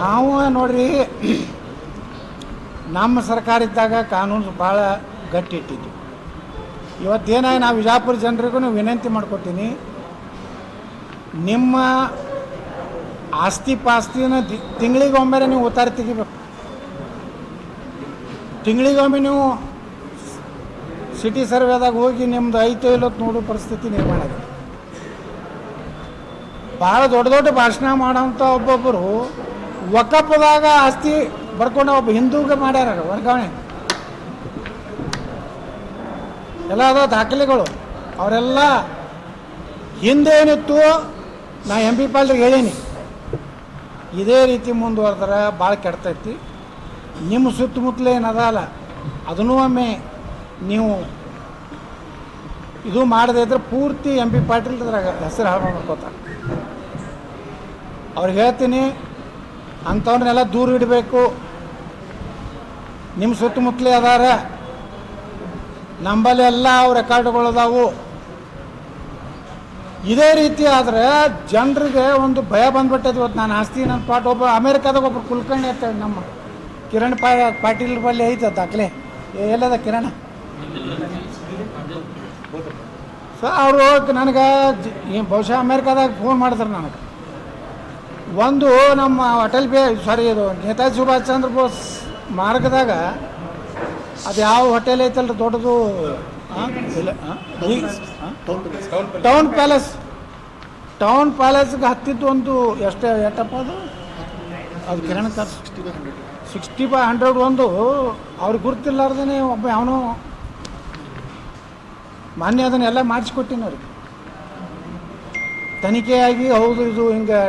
ನಾವು ನೋಡ್ರಿ, ನಮ್ಮ ಸರ್ಕಾರ ಇದ್ದಾಗ ಕಾನೂನು ಭಾಳ ಗಟ್ಟಿ ಇಟ್ಟಿದ್ದು ಇವತ್ತೇನಾಗಿ ನಾವು ವಿಜಾಪುರ ಜನರಿಗೂ ವಿನಂತಿ ಮಾಡ್ಕೊತೀನಿ, ನಿಮ್ಮ ಆಸ್ತಿ ಪಾಸ್ತಿನ ತಿಂಗಳಿಗೊಮ್ಮೆ ನೀವು ಉತ್ತಾರ ತೆಗಿಬೇಕು. ತಿಂಗಳಿಗೊಮ್ಮೆ ನೀವು ಸಿಟಿ ಸರ್ವೇದಾಗ ಹೋಗಿ ನಿಮ್ದು ಐತೋ ಇಲ್ಲೋ ನೋಡೋ ಪರಿಸ್ಥಿತಿ ನಿರ್ಮಾಣ ಆಗಿದೆ. ಭಾಳ ದೊಡ್ಡ ದೊಡ್ಡ ಭಾಷಣ ಮಾಡೋಂಥ ಒಬ್ಬೊಬ್ಬರು ವಕಫದಾಗ ಆಸ್ತಿ ಬರ್ಕೊಂಡು ಒಬ್ಬ ಹಿಂದೂಗೆ ಮಾಡ್ಯಾರ ವರ್ಗಾವಣೆ. ಎಲ್ಲ ಅದ ದಾಖಲೆಗಳು. ಅವರೆಲ್ಲ ಹಿಂದೇನಿತ್ತು ನಾ ಎಂ ಪಿ ಪಾಲ್ರಿಗೆ ಹೇಳೀನಿ. ಇದೇ ರೀತಿ ಮುಂದುವರೆದ್ರೆ ಭಾಳ ಕೆಡ್ತೈತಿ. ನಿಮ್ಮ ಸುತ್ತಮುತ್ತಲೇ ಏನದಲ್ಲ ಅದನ್ನೂ ಒಮ್ಮೆ ನೀವು ಇದು ಮಾಡದೇ ಇದ್ರೆ ಪೂರ್ತಿ ಎಂ ಪಿ ಪಾಟೀಲ್ ಹೆಸರು ಹಾಳು ಮಾಡ್ಕೋತಾರೆ ಅವ್ರಿಗೆ ಹೇಳ್ತೀನಿ ಅಂಥವ್ರನ್ನೆಲ್ಲ ದೂರ ಇಡಬೇಕು. ನಿಮ್ಮ ಸುತ್ತಮುತ್ತಲೇ ಅದಾರ. ನಂಬಲ್ಲಿ ಎಲ್ಲ ಅವು ರೆಕಾರ್ಡ್ಗಳು ಅದಾವು. ಇದೇ ರೀತಿ ಆದರೆ ಜನರಿಗೆ ಒಂದು ಭಯ ಬಂದ್ಬಿಟ್ಟೈತೆ ಇವತ್ತು. ನಾನು ಆಸ್ತಿ ನನ್ನ ಪಾಟ್ ಒಬ್ಬ ಅಮೇರಿಕಾದಾಗ ಒಬ್ಬರು ಕುಲ್ಕರ್ಣಿ ಇರ್ತಾರೆ ನಮ್ಮ ಕಿರಣ್ ಪಾ ಪಾಟೀಲ್ ಬಲ್ಲಿ ಐತೆ ದಾಖಲೆ. ಎಲ್ಲದ ಕಿರಣ? ಸೊ ಅವರು ನನಗೆ ಬಹುಶಃ ಅಮೇರಿಕಾದಾಗ ಫೋನ್ ಮಾಡಿದ್ರು ನನಗೆ. ಒಂದು ನಮ್ಮ ಅಟಲ್ ಬಿ ಸಾರಿ ಇದು ನೇತಾಜಿ ಸುಭಾಷ್ ಚಂದ್ರ ಬೋಸ್ ಮಾರ್ಗದಾಗ ಅದು ಯಾವ ಹೋಟೆಲ್ ಐತಲ್ರಿ ದೊಡ್ಡದು? ಟೌನ್ ಪ್ಯಾಲೇಸ್ ಟೌನ್ ಪ್ಯಾಲೇಸ್ಗೆ ಹತ್ತಿದ್ದು ಒಂದು ಎಷ್ಟು ಎಷ್ಟಪ್ಪ ಅದು? ಅದು Kiran sir sixty by hundred ಒಂದು. ಅವ್ರಿಗೆ ಗುರ್ತಿಲ್ಲಾರ್ದೇ ಒಬ್ಬ ಅವನು ಮಾನ್ಯ ಅದನ್ನೆಲ್ಲ ಮಾಡಿಸ್ಕೊಟ್ಟಿನಿ ಅವ್ರಿಗೆ. ತನಿಖೆಯಾಗಿ ಹೌದು ಇದು ಹಿಂಗೆ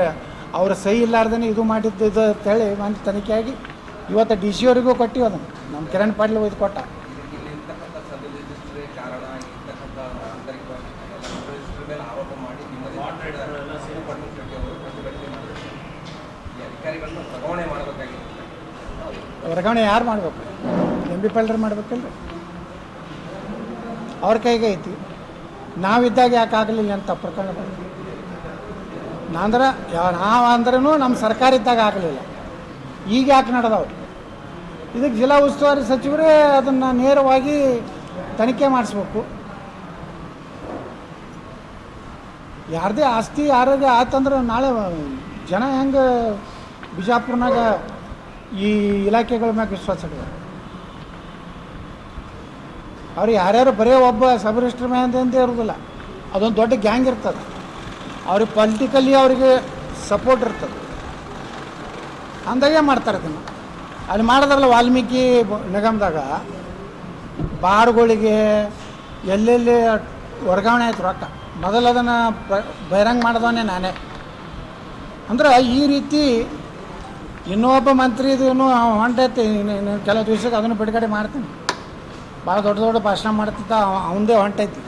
ಅವ್ರ ಸಹಿ ಇಲ್ಲಾರ್ದೇ ಇದು ಮಾಡಿದ್ದು ಇದು ಅಂತೇಳಿ ಒಂದು ತನಿಖೆಯಾಗಿ ಇವತ್ತು ಡಿ ಸಿ ಅವರಿಗೂ ಕೊಟ್ಟಿವಿ ಅದನ್ನು. ನಮ್ಮ ಕಿರಣ್ ಪಾಟೀಲ್ ಒಯ್ದು ಕೊಟ್ಟ. ವರ್ಗಾವಣೆ ಯಾರು ಮಾಡಬೇಕು? ಎಂ ಬಿ ಪಾಲ್ಡರ್ ಮಾಡ್ಬೇಕಲ್ರಿ? ಅವ್ರ ಕೈಗೆ ಐತಿ. ನಾವಿದ್ದಾಗ ಯಾಕೆ ಆಗಲಿಲ್ಲ ಅಂತ ಪ್ರಕರಣ ಯಾ ನಾವು ಅಂದ್ರೂ ನಮ್ಮ ಸರ್ಕಾರ ಇದ್ದಾಗ ಆಗಲಿಲ್ಲ. ಈಗ ಯಾಕೆ ನಡೆದವು? ಇದಕ್ಕೆ ಜಿಲ್ಲಾ ಉಸ್ತುವಾರಿ ಸಚಿವರೇ ಅದನ್ನು ನೇರವಾಗಿ ತನಿಖೆ ಮಾಡಿಸ್ಬೇಕು. ಯಾರದೇ ಆಸ್ತಿ, ಯಾರದೇ ಆತಂದ್ರೆ ನಾಳೆ ಜನ ಹೆಂಗೆ ಬಿಜಾಪುರ್ನಾಗ ಈ ಇಲಾಖೆಗಳ ಮ್ಯಾಗ ವಿಶ್ವಾಸ ಇಡೋದು ಅವ್ರು ಯಾರ್ಯಾರು ಬರೀ ಒಬ್ಬ ಸಬ್ ರಿಜಿಸ್ಟರ್ ಇರೋದಿಲ್ಲ. ಅದೊಂದು ದೊಡ್ಡ ಗ್ಯಾಂಗ್ ಇರ್ತದೆ. ಅವ್ರಿಗೆ ಪೊಲಿಟಿಕಲಿ ಅವರಿಗೆ ಸಪೋರ್ಟ್ ಇರ್ತದೆ. ಅಂದಾಗೆ ಮಾಡ್ತಾರೆ ಅದನ್ನು. ಅಲ್ಲಿ ಮಾಡಿದ್ರಲ್ಲ ವಾಲ್ಮೀಕಿ ನಿಗಮದಾಗ, ಬಾರ್ಗಳಿಗೆ ಎಲ್ಲೆಲ್ಲಿ ವರ್ಗಾವಣೆ ಆಯ್ತು ರೊಕ್ಕ. ಮೊದಲು ಅದನ್ನು ಬಹಿರಂಗ ಮಾಡಿದವನೇ ನಾನೇ. ಅಂದ್ರೆ ಈ ರೀತಿ ಇನ್ನೊಬ್ಬ ಮಂತ್ರಿ ಇದನ್ನು ಹೊಂಟೈತಿ ಕೆಲವು ದಿವ್ಸಕ್ಕೆ ಅದನ್ನು ಬಿಡುಗಡೆ ಮಾಡ್ತೀನಿ. ಭಾಳ ದೊಡ್ಡ ದೊಡ್ಡ ಭಾಷಣ ಮಾಡ್ತಿದ್ದ ಅವಂದೇ ಹೊಂಟೈತಿ.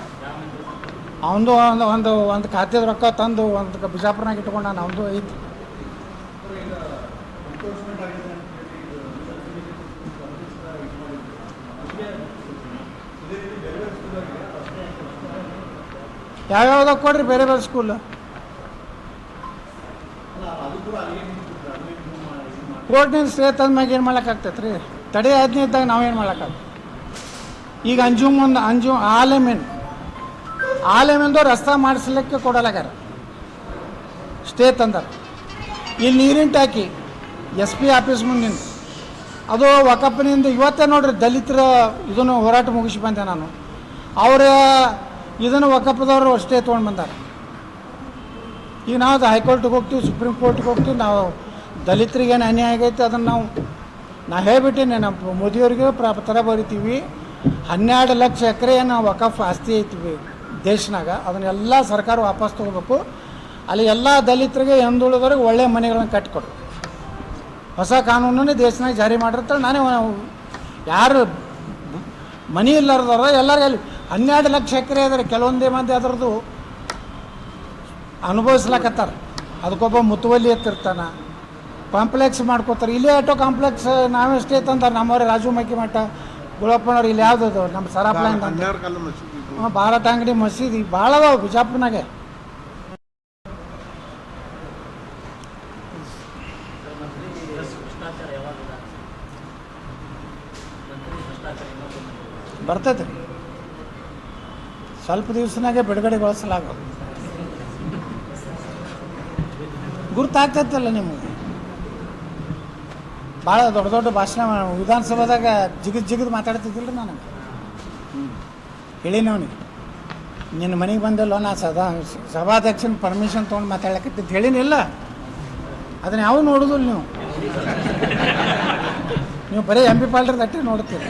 ಅವನದು ಒಂದು ಒಂದು ಒಂದು ಖಾತೆದ ರೊಕ್ಕ ತಂದು ಒಂದು ಬಿಜಾಪುರನಾಗ ಇಟ್ಕೊಂಡ ಅವನದು ಐತಿ. ಯಾವ್ಯಾವ್ದಾಗ ಕೊಡ್ರಿ ಬೇರೆ ಬೇರೆ ಸ್ಕೂಲ್ ಕೋರ್ಟ್ನಿಂದ ಸ್ಟೇ ತಂದ್ಮ್ಯಾಗ ಏನು ಮಾಡೋಕ್ಕಾಗ್ತೈತೆ ರೀ ತಡೆ ಆಜ್ಞೆ ಇದ್ದಾಗ ನಾವೇನು ಮಾಡೋಕ್ಕಾಗ್ತದೆ ಈಗ ಅಂಜುಮ್ ಒಂದು ಅಂಜು ಆಲೆಮೆನ್ ಲೆವೆಲ್ದು ರಸ್ತೆ ಮಾಡಿಸ್ಲಿಕ್ಕೆ ಕೊಡಲಾಗ್ಯಾರ ಸ್ಟೇ ತಂದಾರ. ಇಲ್ಲಿ ನೀರಿನ ಟ್ಯಾಕಿ, ಎಸ್ ಪಿ ಆಫೀಸ್ ಮುಂದಿನ ಅದು ಒಕ್ಕಪ್ಪನಿಂದ ಇವತ್ತೇ ನೋಡ್ರಿ ದಲಿತರ ಇದನ್ನು ಹೋರಾಟ ಮುಗಿಸಿ ಬಂದೆ ನಾನು. ಅವರ ಇದನ್ನು ಒಕ್ಕಪ್ಪದವರು ಅಷ್ಟೇ ತೊಗೊಂಡು ಬಂದಾರ. ಈಗ ನಾವು ಅದು ಹೈಕೋರ್ಟಿಗೆ ಹೋಗ್ತೀವಿ, ಸುಪ್ರೀಂ ಕೋರ್ಟಿಗೆ ಹೋಗ್ತೀವಿ, ನಾವು ದಲಿತರಿಗೆ ಏನು ಅನ್ಯಾಯ ಆಗೈತೆ ಅದನ್ನು ನಾವು ನಾ ಹೇಳ್ಬಿಟ್ಟೇನೆ, ನಮ್ಮ ಮೋದಿಯವ್ರಿಗೆ ಪ್ರ ಬರಿತೀವಿ. ಹನ್ನೆರಡು ಲಕ್ಷ ಎಕರೆ ನಾವು ವಕಫ್ ಆಸ್ತಿ ಐತಿ. ದೇಶನಾಗ ಅದನ್ನೆಲ್ಲ ಸರ್ಕಾರ ವಾಪಸ್ ತೊಗೋಬೇಕು. ಅಲ್ಲಿ ಎಲ್ಲ ದಲಿತರಿಗೆ ಹಿಂದುಳಿದವ್ರಿಗೆ ಒಳ್ಳೆಯ ಮನೆಗಳನ್ನು ಕಟ್ಟಿಕೊಡು ಹೊಸ ಕಾನೂನನ್ನೇ ದೇಶನಾಗ ಜಾರಿ ಮಾಡಿರ್ತಾರೆ ನಾನೇ ಯಾರು ಮನಿ ಇಲ್ಲಾರ್ದವ್ರ ಎಲ್ಲರಿಗೂ ಅಲ್ಲಿ ಹನ್ನೆರಡು ಲಕ್ಷ ಎಕರೆ ಆದರೆ ಕೆಲವೊಂದೇ ಮಂದಿ ಅದರದ್ದು ಅನುಭವಿಸ್ಲಕತ್ತಾರ. ಅದಕ್ಕೊಬ್ಬ ಮುತುವಲ್ಲಿ ಎತ್ತಿರ್ತಾನ. ಕಾಂಪ್ಲೆಕ್ಸ್ ಮಾಡ್ಕೋತಾರೆ. ಇಲ್ಲೇ ಆಟೋ ಕಾಂಪ್ಲೆಕ್ಸ್ ನಾವೆಷ್ಟೇ ತಂದಾರೆ. ನಮ್ಮವ್ರೆ ರಾಜು ಮಕ್ಕಿ ಮಠ. ಗುಳಪ್ಪನವ್ರು ಇಲ್ಲಿ ಯಾವ್ದು ನಮ್ಮ ಸರಾಪ್ಲ ಅಂತ. ಹಾಂ ಭಾರತ ಅಂಗಡಿ ಮಸೀದಿ. ಭಾಳ ಅದಾವ ಬಿಜಾಪುರ್ನಾಗೆ. ಬರ್ತೈತೆ ಸ್ವಲ್ಪ ದಿವಸನಾಗೆ ಬಿಡುಗಡೆಗೊಳಿಸಲಾಗೋದು ಗುರ್ತಾಗ್ತೈತಲ್ಲ ನಿಮಗೆ? ಭಾಳ ದೊಡ್ಡ ದೊಡ್ಡ ಭಾಷಣ ವಿಧಾನಸಭಾದಾಗ ಜಿಗಿದು ಜಿಗಿದು ಮಾತಾಡ್ತಿದ್ದಿಲ್ಲ ರೀ ನನಗೆ ಹ್ಞೂ ಹೇಳಿನಿ ಅವನಿಗೆ ನಿನ್ನ ಮನೆಗೆ ಬಂದಲ್ಲೋ, ನಾ ಸದಾ ಸಭಾಧ್ಯಕ್ಷನ ಪರ್ಮಿಷನ್ ತೊಗೊಂಡು ಮಾತಾಡಕತ್ತಿದ್ದು ಹೇಳಿನಿಲ್ಲ ಅದನ್ನ ಯಾವ ನೋಡೋದಿಲ್ಲ ನೀವು. ನೀವು ಬರೀ ಎಂ ಪಿ ಪಾಲ್ರ ತಟ್ಟಿ ನೋಡ್ತೀರಿ.